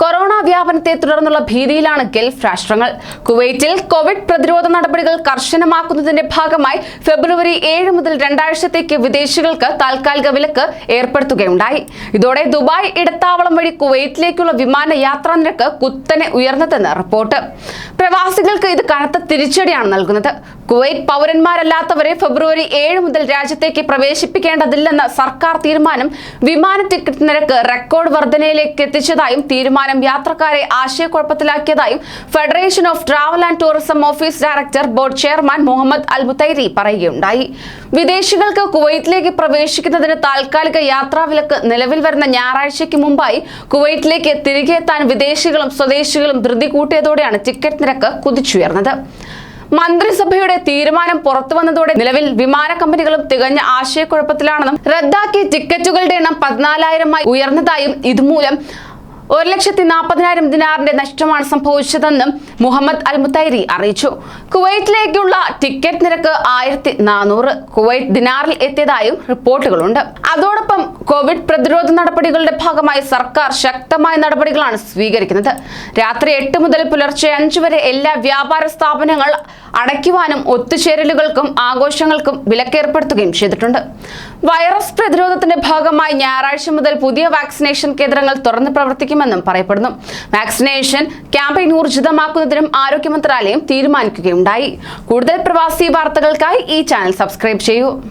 Corona വ്യാപനത്തെ തുടർന്നുള്ള ഭീതിയിലാണ് Gulf രാഷ്ട്രങ്ങൾ. കുവൈറ്റിൽ കോവിഡ് പ്രതിരോധ നടപടികൾ കർശനമാക്കുന്നതിന്റെ ഭാഗമായി ഫെബ്രുവരി ഏഴ് മുതൽ രണ്ടാഴ്ചത്തേക്ക് വിദേശികൾക്ക് താൽക്കാലിക വിലക്ക് ഏർപ്പെടുത്തുകയുണ്ടായി. ഇതോടെ ദുബായ് ഇടത്താവളം വഴി കുവൈറ്റിലേക്കുള്ള വിമാന യാത്രാ നിരക്ക് കുത്തനെ ഉയർന്നതെന്ന് റിപ്പോർട്ട്. പ്രവാസികൾക്ക് ഇത് കനത്ത തിരിച്ചടിയാണ് നൽകുന്നത്. കുവൈറ്റ് പൗരന്മാരല്ലാത്തവരെ ഫെബ്രുവരി ഏഴ് മുതൽ രാജ്യത്തേക്ക് പ്രവേശിപ്പിക്കേണ്ടതില്ലെന്ന സർക്കാർ തീരുമാനം വിമാന ടിക്കറ്റ് നിരക്ക് റെക്കോർഡ് വർധനയിലേക്ക് എത്തിച്ചതായും തീരുമാനം യാത്രക്കാരെ ആശയക്കുഴപ്പത്തിലാക്കിയതായും federation of travel and tourism office director board chairman Muhammad Al Mutairi പറയുകയുണ്ടായി. വിദേശികൾക്ക് കുവൈറ്റിലേക്ക് പ്രവേശിക്കുന്നതിന് താൽക്കാലിക യാത്രാ വിലക്ക് നിലവിൽ വരുന്ന ഞായറാഴ്ചയ്ക്ക് മുമ്പായി കുവൈറ്റിലേക്ക് തിരികെ എത്താൻ വിദേശികളും സ്വദേശികളും ധൃതി കൂട്ടിയതോടെയാണ് ടിക്കറ്റ് നിരക്ക് കുതിച്ചുയർന്നത്. മന്ത്രിസഭയുടെ തീരുമാനം പുറത്തുവന്നതോടെ നിലവിൽ വിമാന കമ്പനികളും തികഞ്ഞ ആശയക്കുഴപ്പത്തിലാണെന്നും റദ്ദാക്കിയ ടിക്കറ്റുകളുടെ എണ്ണം പതിനാലായിരമായി ഉയർന്നതായും ഇതുമൂലം ഒരു ലക്ഷത്തി നാൽപ്പതിനായിരം ദിനാറിന്റെ നഷ്ടമാണ് സംഭവിച്ചതെന്നും മുഹമ്മദ് അൽ മുത്തൈരി അറിയിച്ചു. കുവൈറ്റിലേക്കുള്ള ടിക്കറ്റ് നിരക്ക് ആയിരത്തി നാനൂറ് കുവൈറ്റ് ദിനാറിൽ എത്തിയതായും റിപ്പോർട്ടുകളുണ്ട്. അതോടൊപ്പം കോവിഡ് പ്രതിരോധ നടപടികളുടെ ഭാഗമായി സർക്കാർ ശക്തമായ നടപടികളാണ് സ്വീകരിക്കുന്നത്. രാത്രി എട്ട് മുതൽ പുലർച്ചെ അഞ്ചു വരെ എല്ലാ വ്യാപാര സ്ഥാപനങ്ങൾ അടയ്ക്കുവാനും ഒത്തുചേരലുകൾക്കും ആഘോഷങ്ങൾക്കും വിലക്കേർപ്പെടുത്തുകയും ചെയ്തിട്ടുണ്ട്. വൈറസ് പ്രതിരോധത്തിന്റെ ഭാഗമായി ഞായറാഴ്ച മുതൽ പുതിയ വാക്സിനേഷൻ കേന്ദ്രങ്ങൾ തുറന്ന് പ്രവർത്തിക്കുമെന്നും പറയപ്പെടുന്നു. വാക്സിനേഷൻ ക്യാമ്പയിൻ ഊർജിതമാക്കുന്നതിനും ആരോഗ്യ മന്ത്രാലയം തീരുമാനിക്കുകയുണ്ടായി. കൂടുതൽ പ്രവാസി വാർത്തകൾക്കായി ഈ ചാനൽ സബ്സ്ക്രൈബ് ചെയ്യൂ.